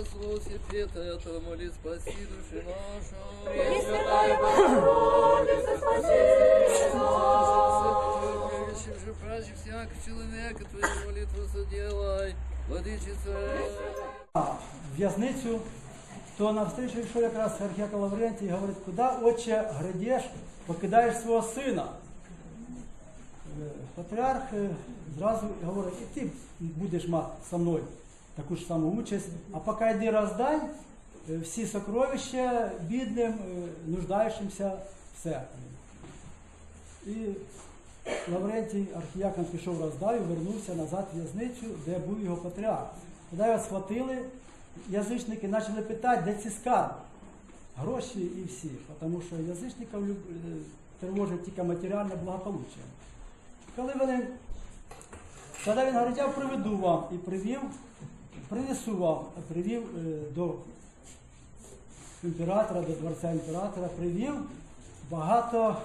Слово слово святое, моли спаси души нашу. Пресвятая Богородица, спаси нас. Превещим же праздник всякий человек, Твою молитву соделай, Владычица. в в'язницю, то навстрічу йшов якраз архіяков Лаврентій і говорить, куди, отче, грядеш, покидаєш свого сина. Е, Патріарх е, зразу говорить, і ти будеш мати со мною таку ж саму участь, а поки йди роздай е, всі сокровища бідним, е, нуждаючимся в церкві. І Лаврентій архіякон пішов роздав і вернувся назад в в'язницю, де був його патріарх. Тоді його схватили, язичники почали питати, де ці скарби. Гроші і всі, тому що язичників е, тривожить тільки матеріальне благополуччя. Коли вони, тоді він говорить, я приведу вам і привів, принесу вам, привів е, до імператора, до дворця імператора, привів багато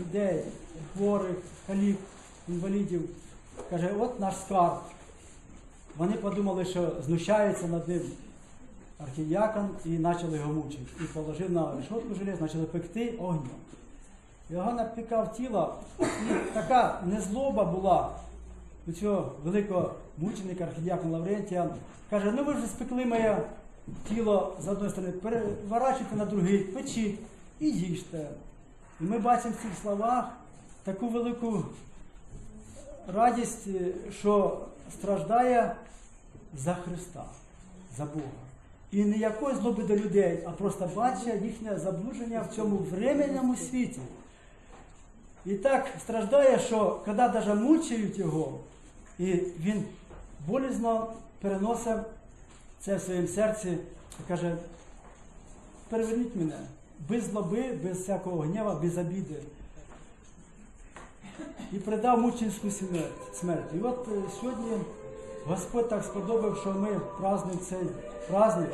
людей, хворих, калік, інвалідів. Каже, от наш скарб. Вони подумали, що знущаються над ним архіякон і почали його мучити. І положив на решетку желез, почали пекти огнем. Його напікав тіло, і така незлоба була у цього великого мученика архіякона Лаврентія. Каже, ну ви вже спекли моє тіло з одної сторони, переворачуйте на другий, печіть і їжте. І ми бачимо в цих словах таку велику радість, е, що страждає за Христа, за Бога. І не якої злоби до людей, а просто бачить їхнє заблуження в цьому временному світі. І так страждає, що коли навіть мучають його, і він болізно переносив це в своєму серці і каже, переверніть мене без злоби, без всякого гнєва, без обіди. І придав мученську смерть. І от е, сьогодні Господь так сподобав, що ми празднуємо цей праздник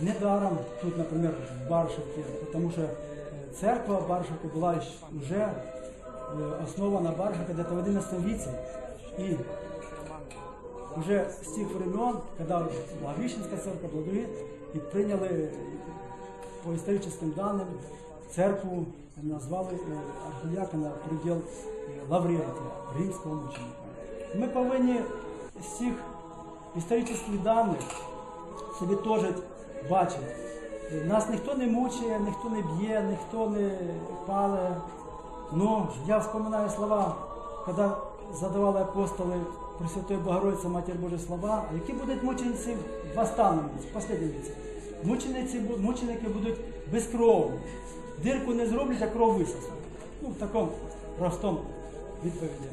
недаром тут, наприклад, в Баршевці, тому що е, церква Баршевки була вже основана Баршевка десь в 11 віці. І уже з тих времен, когда Благовещенская церковь, Благовещ, и приняли э, по историческим данным церкву назвали э, архіякона приділ э, Лаврентія, римського мученика. Ми повинні з цих історичних даних собі теж бачити. Е, Нас ніхто не мучає, ніхто не б'є, ніхто не пале. Ну, я вспоминаю слова, коли задавали апостоли Пресвятої Богородиці, Матір Божої слова, які будуть мучениці в останньому в останньому. Мучениці, мученики будуть безкровні. Дирку не зроблять, а кров висосуть. Ну, в такому простому відповіді.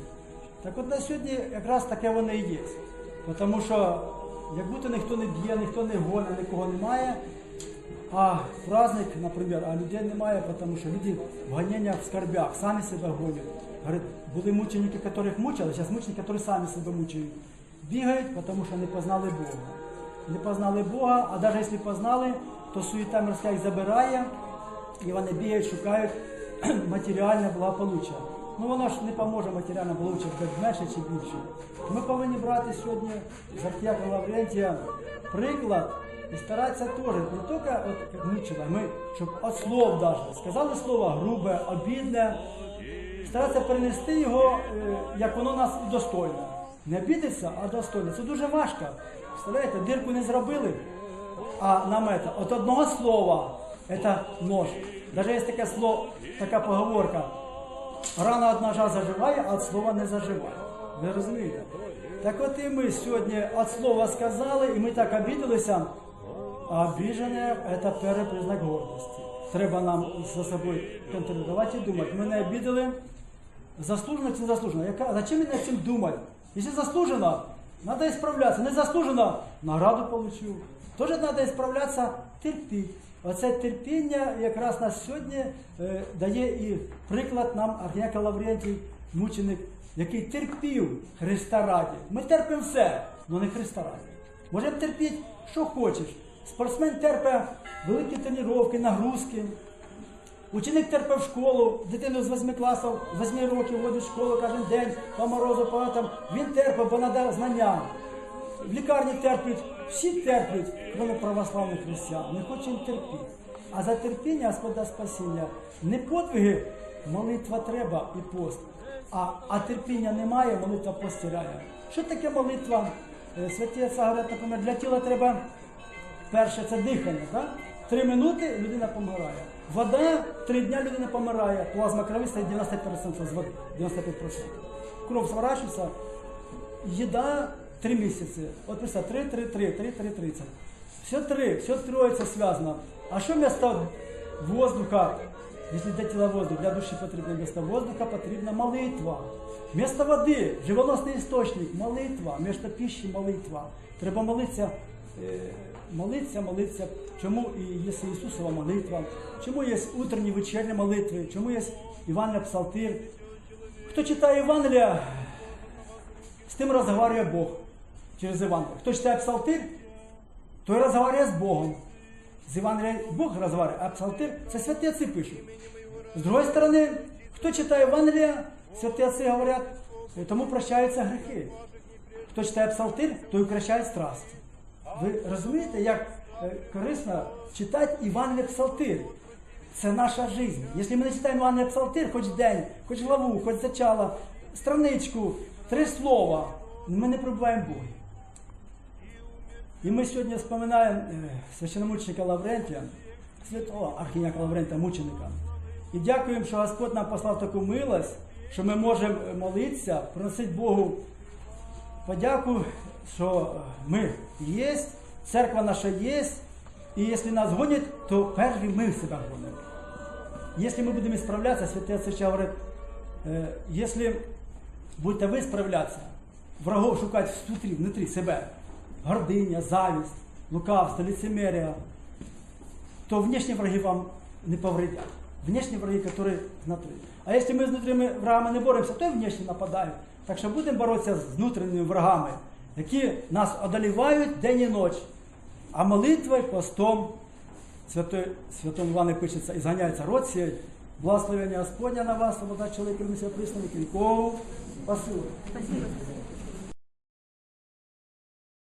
Так от на сьогодні якраз таке воно і є. Тому що як будто ніхто не б'є, ніхто не гонить, нікого немає. А праздник, наприклад, а людей немає, тому що люди в гонениях, в скорбях, самі себе гонять. Говорить, були мученики, яких мучили, зараз мученики, які самі себе мучають. Бігають, тому що не познали Бога. Не познали Бога, а навіть якщо познали, то суєта мирська їх забирає, і вони бігають, шукають матеріальне благополуччя. Ну воно ж не поможе матеріальне благополуччя менше чи більше. Ми повинні брати сьогодні з Артяка Лаврентія приклад і старатися теж не тільки от, мучили, ми, щоб от слов даже, сказали слово грубе, обідне, старатися перенести його, е, як воно нас і достойно. Не обідеться, а достойно. Це дуже важко. Представляєте, дирку не зробили, а нам это, от одного слова это нож. Даже есть таке слово, така поговорка. Рана одна жа заживає, а від слова не заживає. Ви розумієте? Так от і ми сьогодні від слова сказали, і ми так обідалися, а обіжене це перший признак гордості. Треба нам за собою контролювати і думати. Ми не обідали, заслужено чи не заслужено. Яка, зачем мені над цим думати? Якщо заслужено, треба ісправлятися. Не заслужено, награду получу. Теж треба ісправлятися, терпіть. Оце терпіння якраз нас сьогодні е, дає і приклад нам Архіяка Лаврентій, мученик, який терпів Христа раді. Ми терпимо все, але не Христа раді. Можемо терпіти, що хочеш. Спортсмен терпить великі тренування, нагрузки. Ученик терпив в школу, дитину з 8 класів, 8 років водить в школу кожен день, по морозу, по там. Він терпив, бо треба знання. в лікарні терплять, всі терплять, крім православних християн. Не хочемо терпіти. А за терпіння Господа спасіння не подвиги, молитва треба і пост. А, а терпіння немає, молитва постирає. Що таке молитва? Е, Святі говорять, наприклад, для тіла треба перше це дихання. Так? Три минути людина помирає. Вода, три дня людина помирає. Плазма крові стає 90% з води. 95%. Кров зворачується, їда три місяці. От представь, 3, 3, 3, 3, 3, 30. Все три, все троється зв'язано. А що вместо воздуха, якщо для тіла воздух, для душі потрібно вместо воздуха потрібна молитва. Вместо води, живоносний істочник, молитва, вместо пищі молитва. Треба молитися, молитися, молитися. Чому є Ісусова молитва, чому є утренні вечірні молитви, чому є Іван Псалтир. Хто читає Євангелія, з тим розговорює Бог через Євангелие. Хто читає псалтир, той розговорює з Богом. З Євангелія Бог розговорює, а псалтир це святі отці пишуть. З другої сторони, хто читає Євангелія, святі отці говорять, «Е, тому прощаються гріхи. Хто читає псалтир, той укращає страсті. Ви розумієте, як е, корисно читати Івангелія псалтир? Це наша життя. Якщо ми не читаємо Івангелія псалтир, хоч день, хоч главу, хоч зачало, страничку, три слова, ми не пробуваємо Бога. І ми сьогодні споминаємо е, священомученика Лаврентія, святого архіяка Лаврентія, мученика. І дякуємо, що Господь нам послав таку милость, що ми можемо молитися, приносити Богу подяку, що е, ми є, церква наша є, і якщо нас гонять, то перші ми себе гонимо. Если мы будем исправляться, святые отцы ще говорят, э, если будете ви справлятися, врагов шукати внутрі, внутрі себе, гординя, завість, лукавство, лицемерие, то внешні враги вам не повредять. Внешні враги, які внутрі. А якщо ми з внутрішніми врагами не боремося, то і внешні нападають. Так що будемо боротися з внутрішніми врагами, які нас одолівають день і ніч. А молитвою, постом, Святой, Святому Івану пишеться, і зганяється род сіять. Благословення Господня на вас, свобода чоловік, принесе приснові, Кількову, посилу. Спасибо.